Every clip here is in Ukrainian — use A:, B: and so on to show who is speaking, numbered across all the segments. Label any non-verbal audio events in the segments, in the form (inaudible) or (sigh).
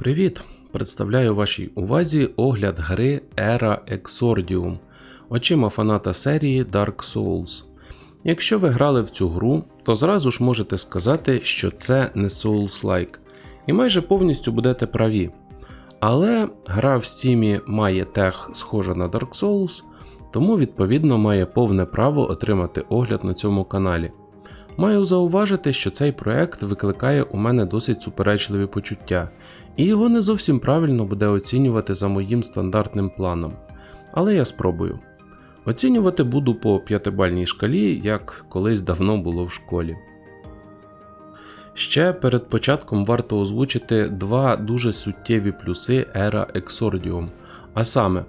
A: Привіт! Представляю вашій увазі огляд гри Era Exordium очима фаната серії Dark Souls. Якщо ви грали в цю гру, то зразу ж можете сказати, що це не Souls-like, і майже повністю будете праві. Але гра в Steam має тех схожа на Dark Souls, тому відповідно має повне право отримати огляд на цьому каналі. Маю зауважити, що цей проект викликає у мене досить суперечливі почуття, і його не зовсім правильно буде оцінювати за моїм стандартним планом. Але я спробую. Оцінювати буду по п'ятибальній шкалі, як колись давно було в школі. Ще перед початком варто озвучити два дуже суттєві плюси Era Exordium. А саме,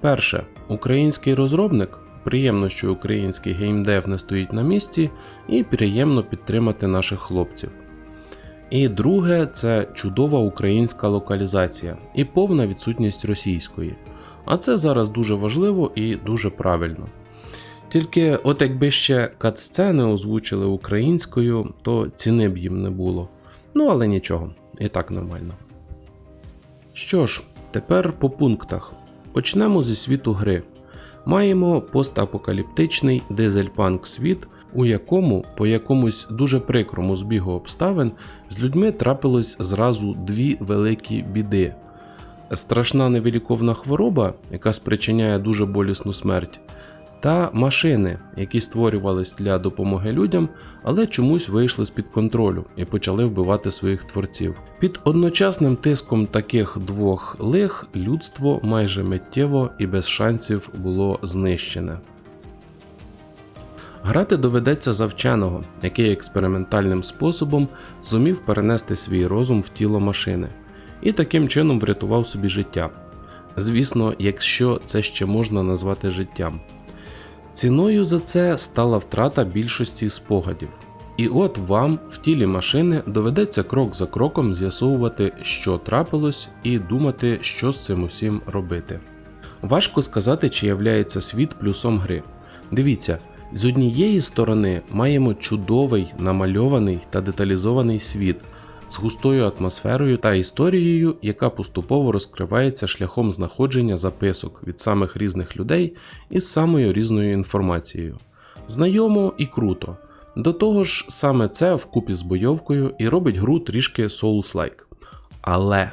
A: перше, український розробник. Приємно, що український геймдев не стоїть на місці, і приємно підтримати наших хлопців. І друге, це чудова українська локалізація і повна відсутність російської. А це зараз дуже важливо і дуже правильно. Тільки, от якби ще кат-сцени озвучили українською, то ціни б їм не було. Ну але нічого, і так нормально. Що ж, тепер по пунктах. Почнемо зі світу гри. Маємо постапокаліптичний дизельпанк світ, у якому по якомусь дуже прикрому збігу обставин з людьми трапилось зразу дві великі біди: страшна невиліковна хвороба, яка спричиняє дуже болісну смерть, та машини, які створювались для допомоги людям, але чомусь вийшли з-під контролю і почали вбивати своїх творців. Під одночасним тиском таких двох лих людство майже миттєво і без шансів було знищене. Грати доведеться за вченого, який експериментальним способом зумів перенести свій розум в тіло машини, і таким чином врятував собі життя. Звісно, якщо це ще можна назвати життям. Ціною за це стала втрата більшості спогадів. І от вам в тілі машини доведеться крок за кроком з'ясовувати, що трапилось, і думати, що з цим усім робити. Важко сказати, чи являється світ плюсом гри. Дивіться, з однієї сторони маємо чудовий, намальований та деталізований світ з густою атмосферою та історією, яка поступово розкривається шляхом знаходження записок від самих різних людей із самою різною інформацією. Знайомо і круто. До того ж, саме це вкупі з бойовкою і робить гру трішки Souls-like. Але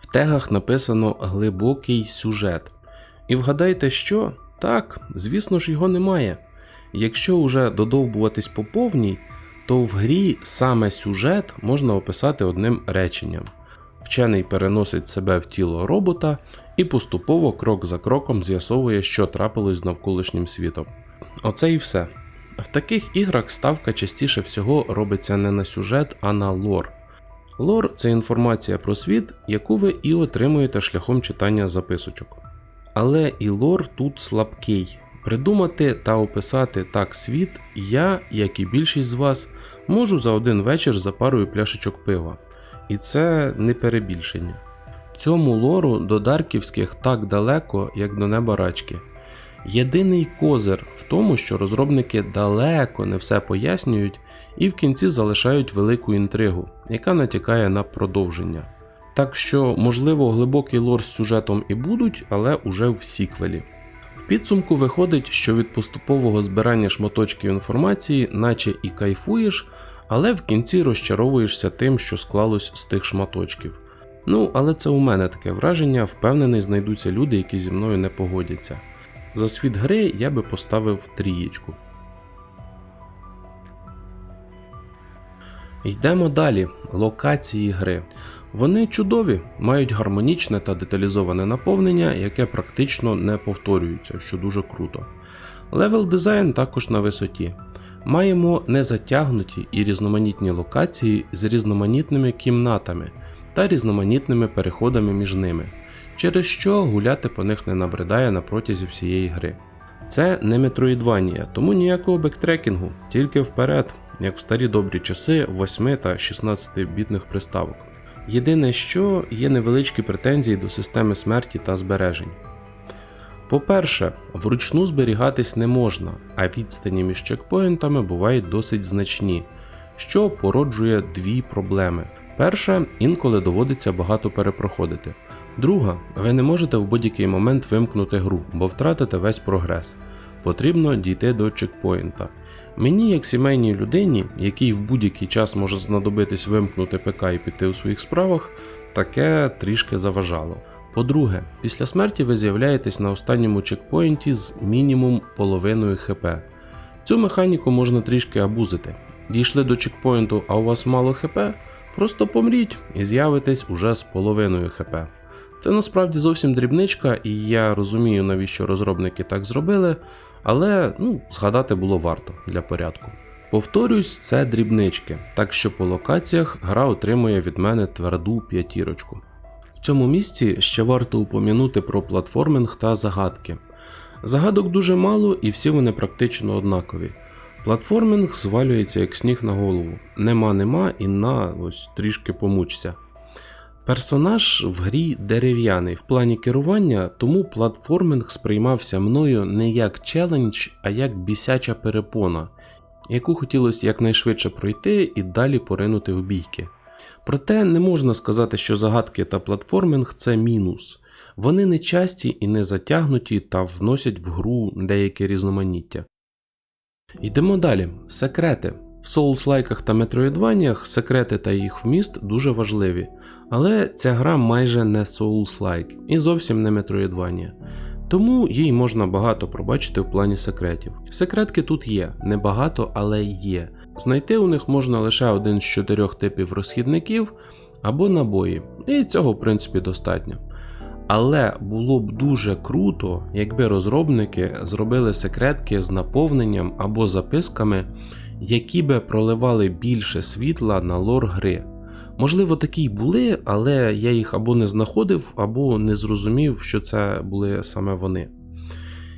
A: в тегах написано глибокий сюжет. І вгадайте, що? Так, звісно ж, його немає. Якщо уже додовбуватись по повній, то в грі саме сюжет можна описати одним реченням. Вчений переносить себе в тіло робота і поступово крок за кроком з'ясовує, що трапилось з навколишнім світом. Оце і все. В таких іграх ставка частіше всього робиться не на сюжет, а на лор. Лор це інформація про світ, яку ви і отримуєте шляхом читання записочок. Але і лор тут слабкий. Придумати та описати так світ я, як і більшість з вас, можу за один вечір за парою пляшечок пива. І це не перебільшення. Цьому лору до Дарківських так далеко, як до неба рачки. Єдиний козир в тому, що розробники далеко не все пояснюють і в кінці залишають велику інтригу, яка натякає на продовження. Так що, можливо, глибокий лор з сюжетом і будуть, але уже в сіквелі. В підсумку виходить, що від поступового збирання шматочків інформації, наче і кайфуєш, але в кінці розчаровуєшся тим, що склалось з тих шматочків. Ну, але це у мене таке враження, впевнений, знайдуться люди, які зі мною не погодяться. За світ гри я би поставив трієчку. Йдемо далі. Локації гри. Вони чудові, мають гармонічне та деталізоване наповнення, яке практично не повторюється, що дуже круто. Левел дизайн також на висоті. Маємо незатягнуті і різноманітні локації з різноманітними кімнатами та різноманітними переходами між ними, через що гуляти по них не набридає на протязі всієї гри. Це не метроїдванія, тому ніякого бектрекінгу, тільки вперед, як в старі добрі часи 8 та 16 бітних приставок. Єдине, що є невеличкі претензії до системи смерті та збережень. По-перше, вручну зберігатись не можна, а відстані між чекпоінтами бувають досить значні, що породжує дві проблеми. Перша інколи доводиться багато перепроходити. Друга, ви не можете в будь-який момент вимкнути гру, бо втратите весь прогрес. Потрібно дійти до чекпоінта. Мені, як сімейній людині, якій в будь-який час може знадобитись вимкнути ПК і піти у своїх справах, таке трішки заважало. По-друге, після смерті ви з'являєтесь на останньому чекпоінті з мінімум половиною ХП. Цю механіку можна трішки абузити. Дійшли до чекпоінту, а у вас мало ХП, просто помріть і з'явитесь уже з половиною ХП. Це насправді зовсім дрібничка, і я розумію, навіщо розробники так зробили, але ну, згадати було варто для порядку. Повторюсь, це дрібнички, так що по локаціях гра отримує від мене тверду п'ятірочку. В цьому місці ще варто упомянути про платформинг та загадки. Загадок дуже мало і всі вони практично однакові. Платформинг звалюється як сніг на голову. Нема нема і на ось трішки помучся. Персонаж в грі дерев'яний в плані керування, тому платформинг сприймався мною не як челендж, а як бісяча перепона, яку хотілося якнайшвидше пройти і далі поринути в бійки. Проте не можна сказати, що загадки та платформинг це мінус. Вони не часті і не затягнуті та вносять в гру деяке різноманіття. Йдемо далі. Секрети. В соулслайках та метроїдваннях секрети та їх вміст дуже важливі, але ця гра майже не соулслайк і зовсім не метроїдванія. Тому їй можна багато пробачити в плані секретів. Секретки тут є, небагато, але є. Знайти у них можна лише один з чотирьох типів розхідників або набої, і цього в принципі достатньо. Але було б дуже круто, якби розробники зробили секретки з наповненням або записками, які би проливали більше світла на лор гри. Можливо, такі й були, але я їх або не знаходив, або не зрозумів, що це були саме вони.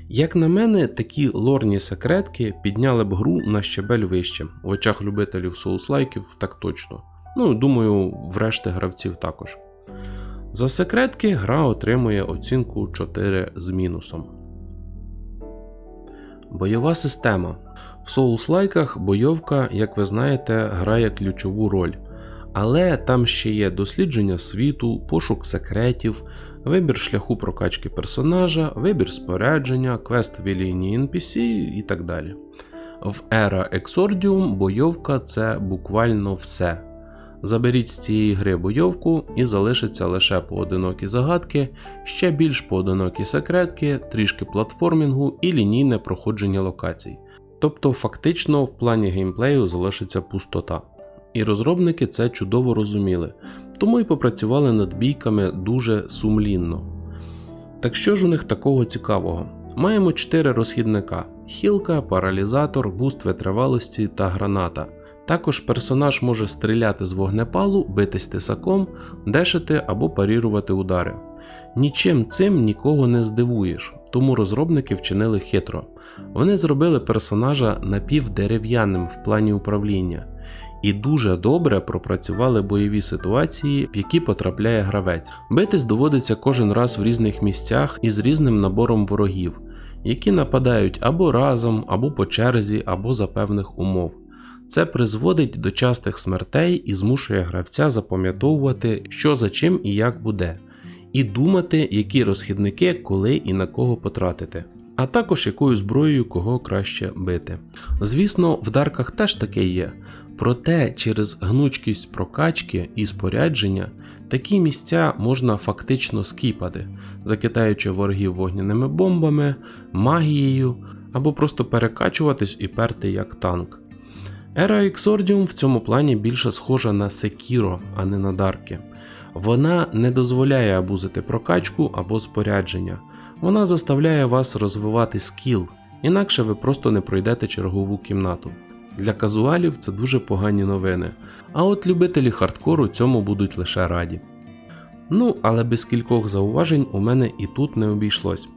A: Як на мене, такі лорні секретки підняли б гру на щебель вище, в очах любителів соуслайків так точно. Ну, думаю, врешті гравців також. За секретки гра отримує оцінку 4 з мінусом. Бойова система. В соуслайках бойовка, як ви знаєте, грає ключову роль. Але там ще є дослідження світу, пошук секретів, вибір шляху прокачки персонажа, вибір спорядження, квест в лінії NPC і так далі. В Era Exordium бойовка це буквально все. Заберіть з цієї гри бойовку і залишиться лише поодинокі загадки, ще більш поодинокі секретки, трішки платформінгу і лінійне проходження локацій. Тобто, фактично, в плані геймплею залишиться пустота. І розробники це чудово розуміли, тому й попрацювали над бійками дуже сумлінно. Так що ж у них такого цікавого? Маємо 4 розхідника: хілка, паралізатор, буст витривалості та граната. Також персонаж може стріляти з вогнепалу, битись тисаком, дешити або парірувати удари. Нічим цим нікого не здивуєш, тому розробники вчинили хитро. Вони зробили персонажа напівдерев'яним в плані управління і дуже добре пропрацювали бойові ситуації, в які потрапляє гравець. Битись доводиться кожен раз в різних місцях і з різним набором ворогів, які нападають або разом, або по черзі, або за певних умов. Це призводить до частих смертей і змушує гравця запам'ятовувати, що за чим і як буде, і думати, які розхідники, коли і на кого потратити, а також якою зброєю кого краще бити. Звісно, в дарках теж таке є, проте через гнучкість прокачки і спорядження такі місця можна фактично скіпати, закидаючи ворогів вогняними бомбами, магією або просто перекачуватись і перти як танк. Ера Exordium в цьому плані більше схожа на Sekiro, а не на Дарки. Вона не дозволяє абузити прокачку або спорядження. Вона заставляє вас розвивати скіл, інакше ви просто не пройдете чергову кімнату. Для казуалів це дуже погані новини, а от любителі хардкору цьому будуть лише раді. Ну, але без кількох зауважень у мене і тут не обійшлось.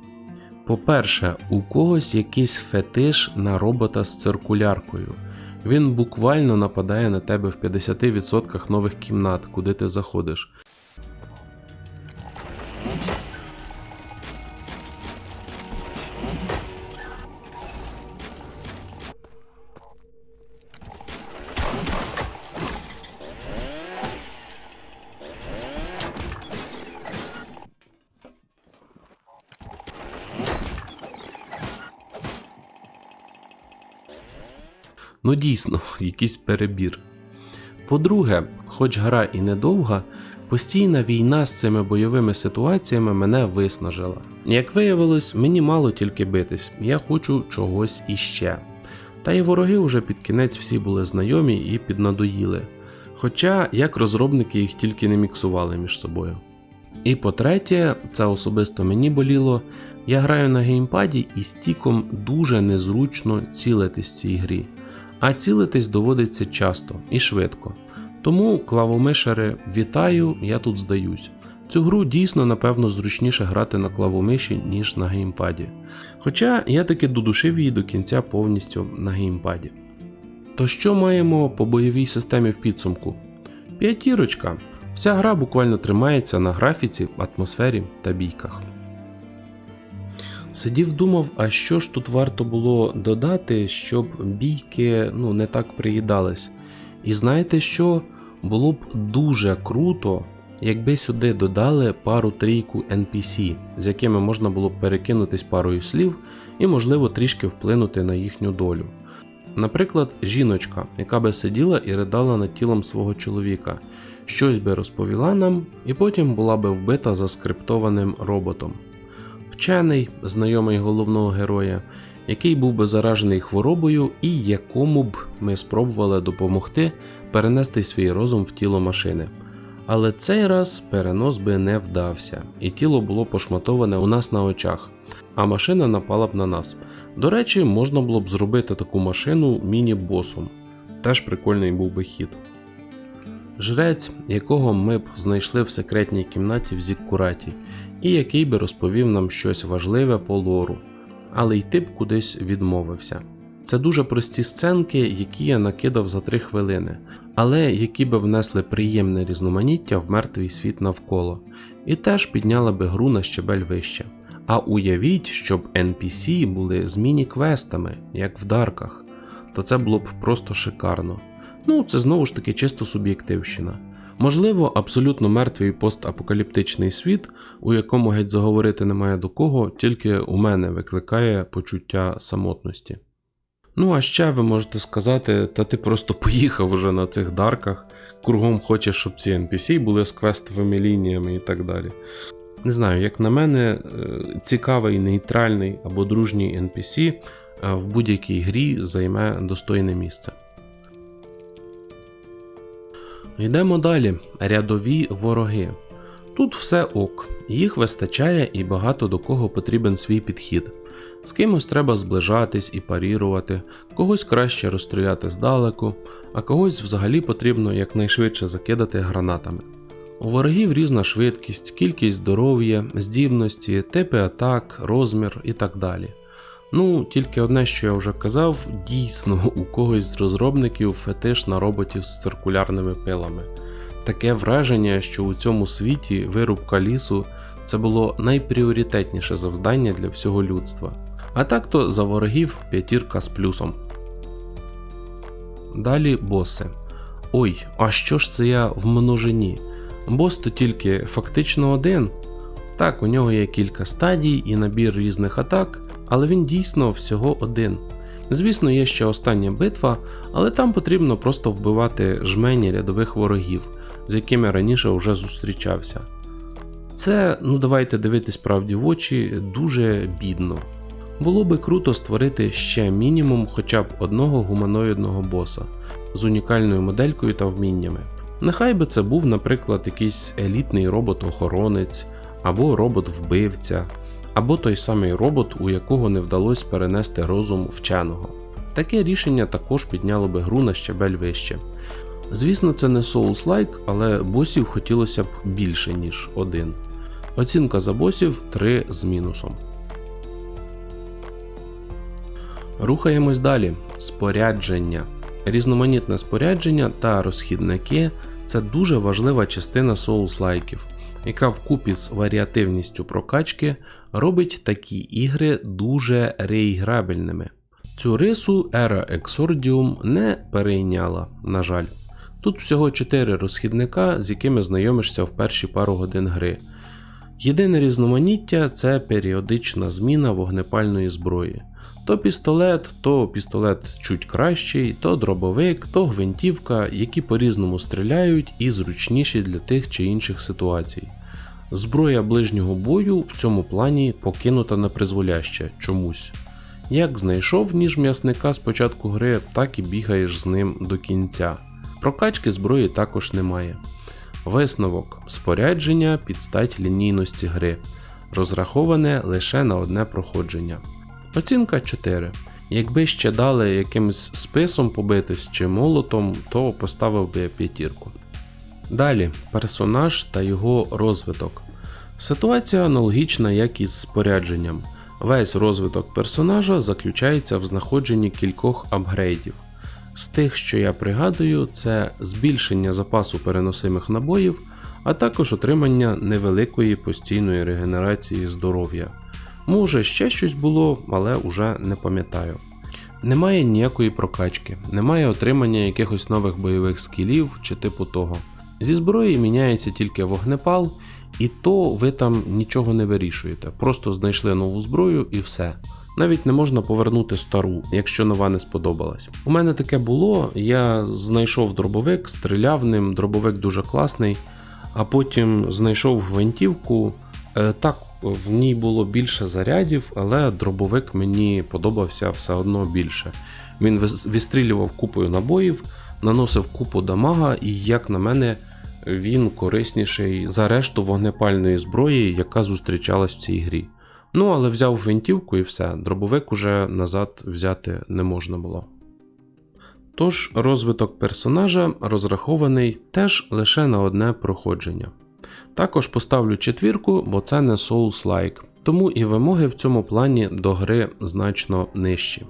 A: По-перше, у когось якийсь фетиш на робота з циркуляркою. Він буквально нападає на тебе в 50% нових кімнат, куди ти заходиш. Ну дійсно, (laughs) якийсь перебір. По-друге, хоч гра і недовга, постійна війна з цими бойовими ситуаціями мене виснажила. Як виявилось, мені мало тільки битись, я хочу чогось іще. Та й вороги вже під кінець всі були знайомі і піднадоїли. Хоча як розробники їх тільки не міксували між собою. І по-третє, це особисто мені боліло, я граю на геймпаді і стіком дуже незручно цілитись в цій грі, а цілитись доводиться часто і швидко. Тому, клавомишери, вітаю, я тут здаюсь. Цю гру дійсно, напевно, зручніше грати на клавомиші, ніж на геймпаді. Хоча я таки додушив її до кінця повністю на геймпаді. То що маємо по бойовій системі в підсумку? П'ятірочка. Вся гра буквально тримається на графіці, атмосфері та бійках. Сидів думав, а що ж тут варто було додати, щоб бійки ну, не так приїдались. І знаєте що? Було б дуже круто, якби сюди додали пару-трійку NPC, з якими можна було б перекинутись парою слів і, можливо, трішки вплинути на їхню долю. Наприклад, жіночка, яка би сиділа і ридала над тілом свого чоловіка, щось би розповіла нам, і потім була би вбита заскриптованим роботом. Вчений, знайомий головного героя, який був би заражений хворобою і якому б ми спробували допомогти перенести свій розум в тіло машини. Але цей раз перенос би не вдався, і тіло було пошматоване у нас на очах, а машина напала б на нас. До речі, можна було б зробити таку машину міні-босом. Теж прикольний був би хід. Жрець, якого ми б знайшли в секретній кімнаті в Зіккураті, і який би розповів нам щось важливе по лору, але йти б кудись відмовився. Це дуже прості сценки, які я накидав за 3 хвилини, але які би внесли приємне різноманіття в мертвий світ навколо, і теж підняли би гру на щебель вище. А уявіть, щоб NPC були з міні-квестами, як в дарках, то це було б просто шикарно. Ну, це знову ж таки чисто суб'єктивщина. Можливо, абсолютно мертвий постапокаліптичний світ, у якому геть заговорити немає до кого, тільки у мене викликає почуття самотності. Ну, а ще ви можете сказати, та ти просто поїхав уже на цих дарках, кругом хочеш, щоб ці NPC були з квестовими лініями і так далі. Не знаю, як на мене, е, цікавий нейтральний або дружній NPC е, в будь-якій грі займе достойне місце. Йдемо далі. Рядові вороги. Тут все ок, їх вистачає і багато до кого потрібен свій підхід. З кимось треба зближатись і парірувати, когось краще розстріляти здалеку, а когось взагалі потрібно якнайшвидше закидати гранатами. У ворогів різна швидкість, кількість здоров'я, здібності, типи атак, розмір і так далі. Ну, тільки одне, що я вже казав, дійсно у когось з розробників фетиш на роботів з циркулярними пилами. Таке враження, що у цьому світі вирубка лісу це було найпріоритетніше завдання для всього людства. А так то за ворогів п'ятірка з плюсом. Далі боси. Ой, а що ж це я в множині? Бос то тільки фактично один. Так, у нього є кілька стадій і набір різних атак, але він дійсно всього один. Звісно, є ще остання битва, але там потрібно просто вбивати жмені рядових ворогів, з якими раніше вже зустрічався. Це, ну давайте дивитись правді в очі, дуже бідно. Було би круто створити ще мінімум хоча б одного гуманоїдного боса з унікальною моделькою та вміннями. Нехай би це був, наприклад, якийсь елітний робот-охоронець, або робот-вбивця, або той самий робот, у якого не вдалося перенести розум вченого. Таке рішення також підняло би гру на щебель вище. Звісно, це не Souls-like, але босів хотілося б більше, ніж один. Оцінка за босів 3 з мінусом. Рухаємось далі. Спорядження. Різноманітне спорядження та розхідники це дуже важлива частина Souls-лайків, яка вкупі з варіативністю прокачки робить такі ігри дуже реіграбельними. Цю рису ера Exordium не перейняла, на жаль. Тут всього 4 розхідника, з якими знайомишся в перші пару годин гри. Єдине різноманіття це періодична зміна вогнепальної зброї. То пістолет, то пістолет чуть кращий, то дробовик, то гвинтівка, які по-різному стріляють і зручніші для тих чи інших ситуацій. Зброя ближнього бою в цьому плані покинута на призволяще чомусь. Як знайшов ніж м'ясника з початку гри, так і бігаєш з ним до кінця. Прокачки зброї також немає. Висновок спорядження під стать лінійності гри, розраховане лише на одне проходження. Оцінка 4. Якби ще дали якимось списом побитись чи молотом, то поставив би п'ятірку. Далі персонаж та його розвиток. Ситуація аналогічна, як і з спорядженням. Весь розвиток персонажа заключається в знаходженні кількох апгрейдів. З тих, що я пригадую, це збільшення запасу переносимих набоїв, а також отримання невеликої постійної регенерації здоров'я. Може, ще щось було, але уже не пам'ятаю. Немає ніякої прокачки, немає отримання якихось нових бойових скілів чи типу того. Зі зброї міняється тільки вогнепал, і то ви там нічого не вирішуєте. Просто знайшли нову зброю і все. Навіть не можна повернути стару, якщо нова не сподобалась. У мене таке було, я знайшов дробовик, стріляв ним, дробовик дуже класний, а потім знайшов гвинтівку. Е, Так, в ній було більше зарядів, але дробовик мені подобався все одно більше. Він вис- відстрілював купою набоїв, наносив купу дамага, і, як на мене, він корисніший за решту вогнепальної зброї, яка зустрічалась в цій грі. Ну, але взяв гвинтівку і все, дробовик уже назад взяти не можна було. Тож розвиток персонажа розрахований теж лише на одне проходження. Також поставлю четвірку, бо це не Souls-like, тому і вимоги в цьому плані до гри значно нижчі.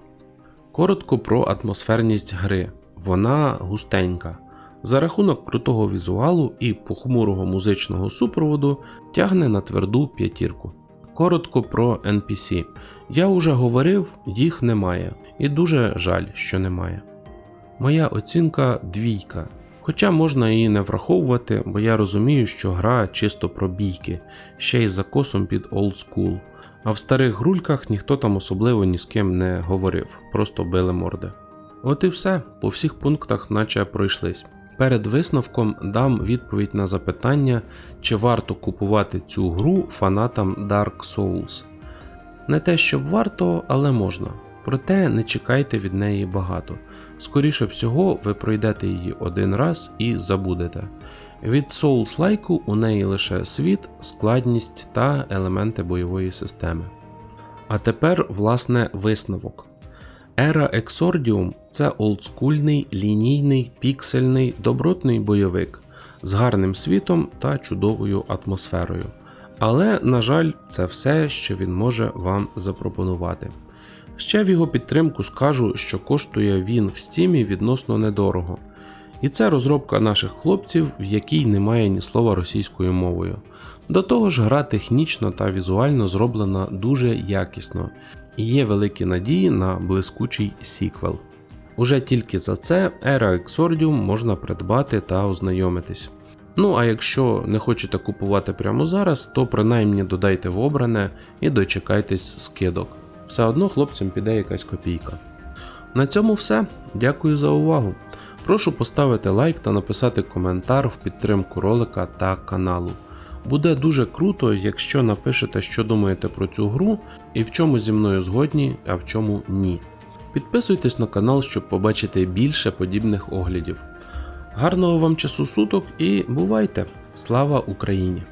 A: Коротко про атмосферність гри. Вона густенька. За рахунок крутого візуалу і похмурого музичного супроводу тягне на тверду п'ятірку. Коротко про NPC. Я уже говорив, їх немає, і дуже жаль, що немає. Моя оцінка двійка. Хоча можна її не враховувати, бо я розумію, що гра чисто про бійки, ще й з закосом під Old School. А в старих грульках ніхто там особливо ні з ким не говорив, просто били морди. От і все, по всіх пунктах, наче пройшлись. Перед висновком дам відповідь на запитання, чи варто купувати цю гру фанатам Dark Souls. Не те, щоб варто, але можна. Проте не чекайте від неї багато. Скоріше всього, ви пройдете її один раз і забудете. Від Souls лайку у неї лише світ, складність та елементи бойової системи. А тепер, власне, висновок. Ера Exordium це олдскульний, лінійний, піксельний, добротний бойовик з гарним світом та чудовою атмосферою. Але, на жаль, це все, що він може вам запропонувати. Ще в його підтримку скажу, що коштує він в стімі відносно недорого. І це розробка наших хлопців, в якій немає ні слова російською мовою. До того ж, гра технічно та візуально зроблена дуже якісно, і є великі надії на блискучий сіквел. Уже тільки за це Era Exordium можна придбати та ознайомитись. Ну а якщо не хочете купувати прямо зараз, то принаймні додайте в обране і дочекайтесь скидок. Все одно хлопцям піде якась копійка. На цьому все. Дякую за увагу. Прошу поставити лайк та написати коментар в підтримку ролика та каналу. Буде дуже круто, якщо напишете, що думаєте про цю гру і в чому зі мною згодні, а в чому ні. Підписуйтесь на канал, щоб побачити більше подібних оглядів. Гарного вам часу суток і бувайте! Слава Україні!